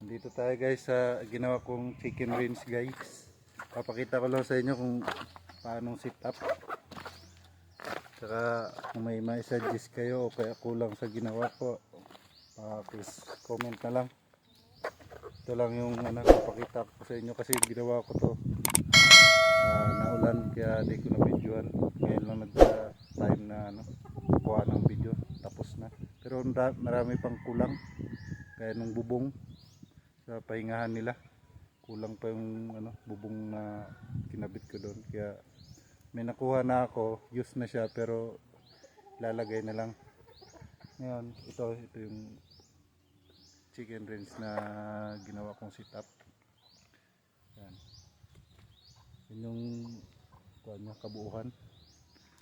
Dito tayo guys sa ginawa kong chicken range guys. Papakita ko lang sa inyo kung paano sit up. Tsaka kung may may suggest kayo o kaya kulang sa ginawa ko, uh, please comment na lang. Ito lang yung ano, papakita ko sa inyo kasi ginawa ko to. Ah, naulan kaya di ko na videoan. Ngayon lang nagka time na ano, kuha ng video. Tapos na. Pero marami pang kulang. Kaya nung bubong sa pahingahan nila. Kulang pa yung ano, bubong na kinabit ko doon. Kaya may nakuha na ako use na siya pero lalagay na lang. Ngayon ito ito yung chicken range na ginawa kong sit up yan yun yung kuha niya, kabuuhan.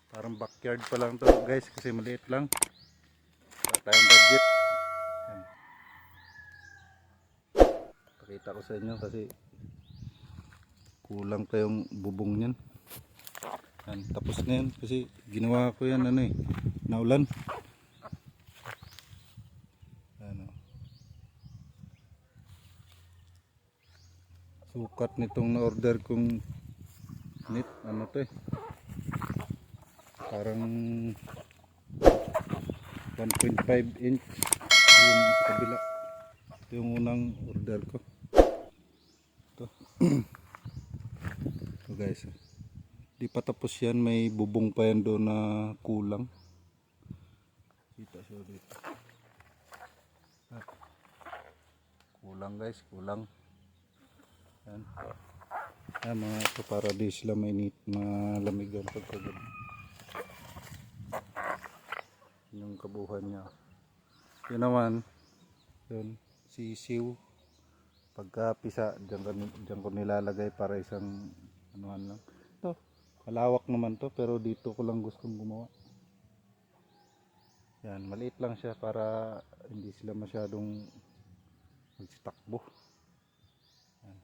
Parang backyard pa lang to guys kasi maliit lang. Wala tayong budget yan pakita ko sa inyo kasi kulang pa yung bubong niyan. Yan, tapos na yan kasi ginawa ko yan ano eh naulan. Ano sukat nitong na order kong net ano to eh. Parang 1.5 inch yung kabila. Ito yung unang order ko ito. Ito guys oh. di pa tapos yan may bubong pa yan doon na kulang. Kita siya dito kulang guys kulang. Yan. Yan mga ito para di sila mainit malamigan pagkagabi yung kabuhan niya. Yun naman. Yun sisiw pagka pisa ni- dyan ko nilalagay para isang anuhan lang. Ito malawak naman to pero dito ko lang gustong gumawa. Yan maliit lang siya para hindi sila masyadong magsitakbo. Yan.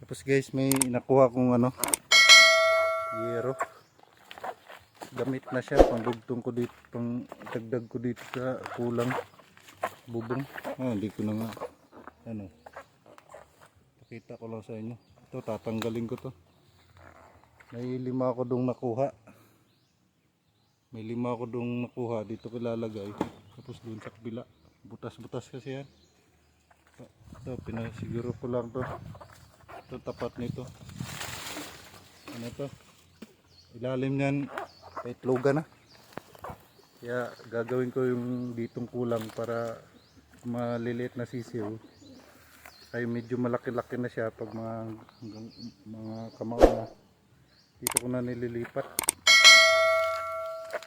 tapos guys may nakuha kong ano yero gamit na siya pangdugtong ko dito pang dagdag ko dito sa kulang. Bubong. Ah, hindi ko na nga ano pakita ko lang sa inyo. Ito tatanggalin ko to. May lima ako dong nakuha. May lima ako dong nakuha dito ko ilalagay. Tapos dun sa kabila. Butas butas kasi yan. Ito, ito pinasiguro ko lang to. Ito tapat nito. Ano to? Ilalim niyan luga na. Kaya gagawin ko yung ditong kulang para maliliit na sisiw. Ay medyo malaki-laki na siya pag mga mga kamao na. Dito ko na nililipat.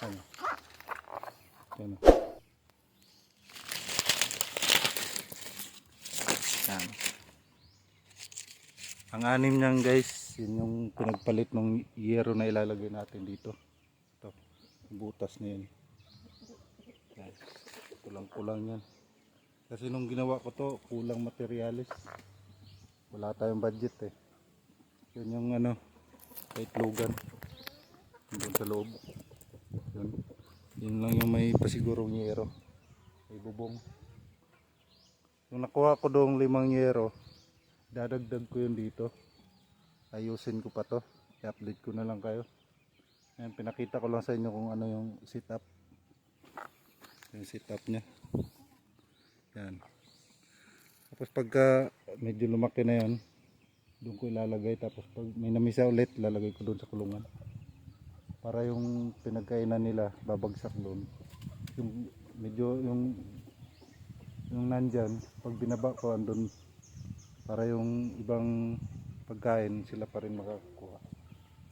Ano ano yan ang anim niyan guys yun yung pinagpalit ng yero na ilalagay natin dito butas na yan. kulang kulang yan. Kasi nung ginawa ko to kulang materialis. Wala tayong budget eh. Yun yung ano kahit lugan doon sa loob. Yun. Yun lang yung may pasigurong yero. May bubong. Yung nakuha ko doong limang yero dadagdag ko yun dito. Ayusin ko pa to. I-update ko na lang kayo Ayan, pinakita ko lang sa inyo kung ano yung setup yung setup nya yan tapos pagka medyo lumaki na yan doon ko ilalagay. Tapos pag may namisa ulit lalagay ko doon sa kulungan. Para yung pinagkainan nila babagsak doon. Yung medyo yung yung nandyan pag binaba ko andun. Para yung ibang pagkain sila pa rin makakuha.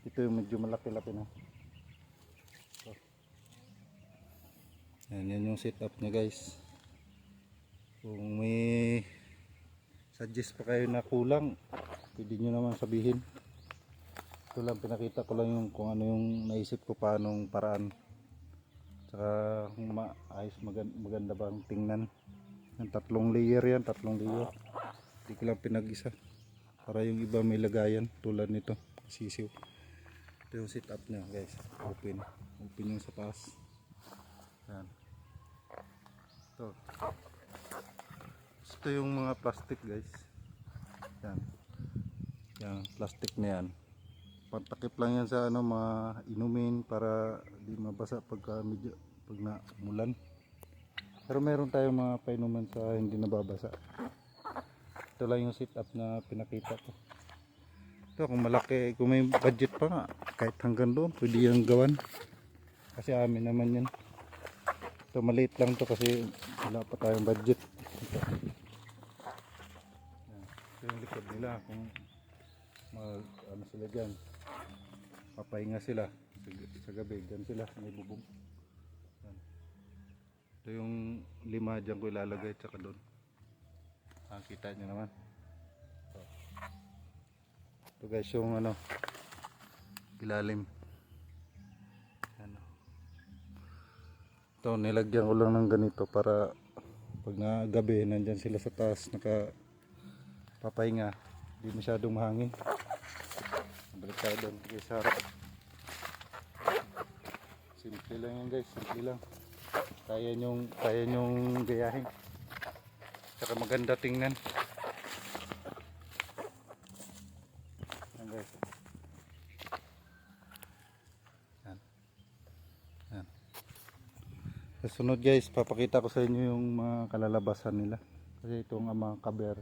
Ito yung medyo malaki-laki na yan, yan yung setup nya guys. Kung may suggest pa kayo na kulang pwede nyo naman sabihin. Ito lang pinakita ko lang yung kung ano yung naisip ko paanong paraan. Tsaka kung maayos maganda, maganda bang tingnan. Yung tatlong layer yan tatlong layer. Hindi ko lang pinag-isa. Para yung iba may lagayan tulad nito sisiw. Ito yung setup nya guys. Open. Open yung sa taas yan Ito. Ito yung mga plastic guys. Yan. Yan, plastic na yan. Pantakip lang yan sa ano, mga inumin para di mabasa pagka medyo pag na umulan. Pero meron tayong mga painuman sa hindi nababasa. Ito lang yung sit up na pinakita ko. Ito kung malaki, kung may budget pa nga, kahit hanggang doon, pwede yung gawan. Kasi amin naman yan. Ito maliit lang to kasi wala pa tayong budget. Ito. Ito yung likod nila kung mag ano sila dyan. Papahinga sila sa, sa gabi. Dyan sila may bubong. Ito yung lima dyan ko ilalagay tsaka doon. Nakikita nyo naman. Ito guys yung ano ilalim. Ano. Ito nilagyan ko lang ng ganito para pag na gabi nandyan sila sa taas naka papahinga di masyadong mahangin. Balik tayo doon kay sa harap. Simple lang yan guys, simple lang. Kaya nyong, kaya nyong gayahin. Tsaka maganda tingnan. Yan guys. Yan. Yan. Sa sunod guys, papakita ko sa inyo yung mga kalalabasan nila. Kasi itong ang mga kaber,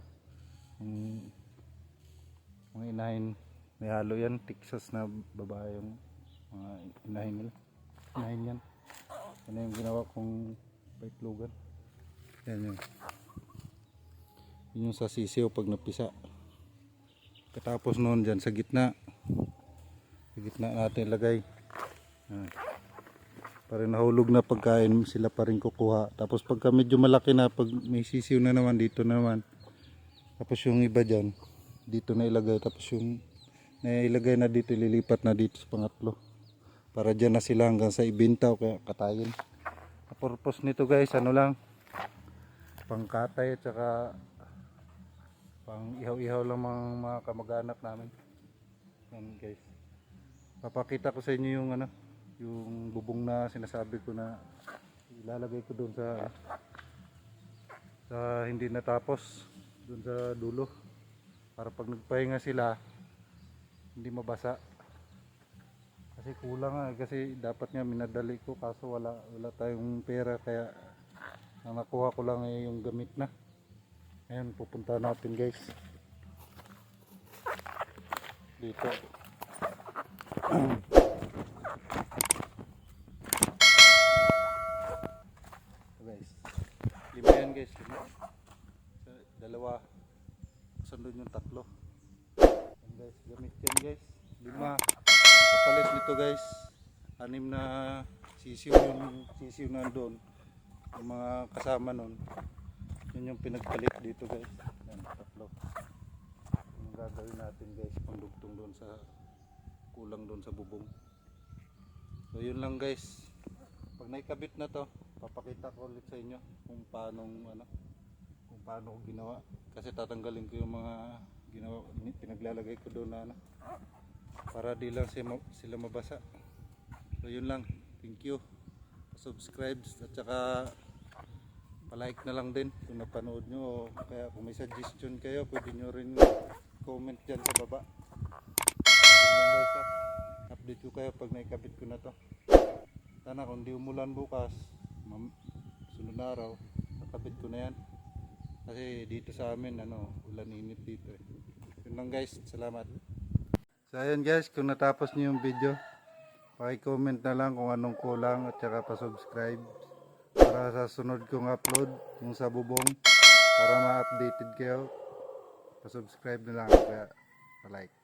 yung mga inahin, may halo yan, Texas na babae yung mga inahin nila. Inahin yan. Yan yung ginawa kong baitlugan. Yan yun. Yun yung sa sisiw pag napisa. Katapos noon dyan sa gitna. Sa gitna natin ilagay. Yan. Para nahulog na pagkain sila pa rin kukuha. Tapos pagka medyo malaki na, pag may sisiw na naman dito na naman. Tapos yung iba dyan, dito na ilagay. Tapos yung nailagay na dito, ililipat na dito sa pangatlo. Para dyan na sila hanggang sa ibinta o kaya katayin. Ang purpose nito guys, ano lang, pangkatay at saka pang ihaw-ihaw lang mga, mga kamag-anak namin. Yan guys. Papakita ko sa inyo yung ano, yung bubong na sinasabi ko na ilalagay ko doon sa sa hindi natapos doon sa dulo. Para pag nagpahinga sila hindi mabasa. Kasi kulang nga kasi dapat nga minadali ko kaso wala wala tayong pera kaya ang nakuha ko lang yung gamit na. Ngayon pupunta natin guys. Dito So guys lima yan guys lima Sa dalawa. Sundon yung tatlo. Yan guys gamit yan guys. Lima. Kapalit nito guys. Anim na sisiw yung sisiw nandun yung mga kasama nun. Yun yung pinagpalit dito guys. Yan tatlo. Yung gagawin natin guys pangdugtong doon sa kulang doon sa bubong? So yun lang guys. Pag naikabit na to papakita ko ulit sa inyo kung paano ano kung paano ko ginawa. Kasi tatanggalin ko yung mga ginawa pinaglalagay ko doon na ano para di lang sila, sila mabasa. So yun lang. Thank you. Subscribe at saka palike na lang din kung napanood nyo. O kaya kung may suggestion kayo pwede nyo rin comment dyan sa baba. Update ko kayo pag naikabit ko na to. Sana kung di umulan bukas sunod na araw nakabit ko na yan kasi dito sa amin ano ulan init dito eh. Yun lang guys. Salamat. So ayun guys, kung natapos niyo yung video, paki-comment na lang kung anong kulang at saka pa-subscribe. Para sa sunod kong upload yung sa bubong para ma-updated kayo. Pa-subscribe na lang. Kaya pa-like.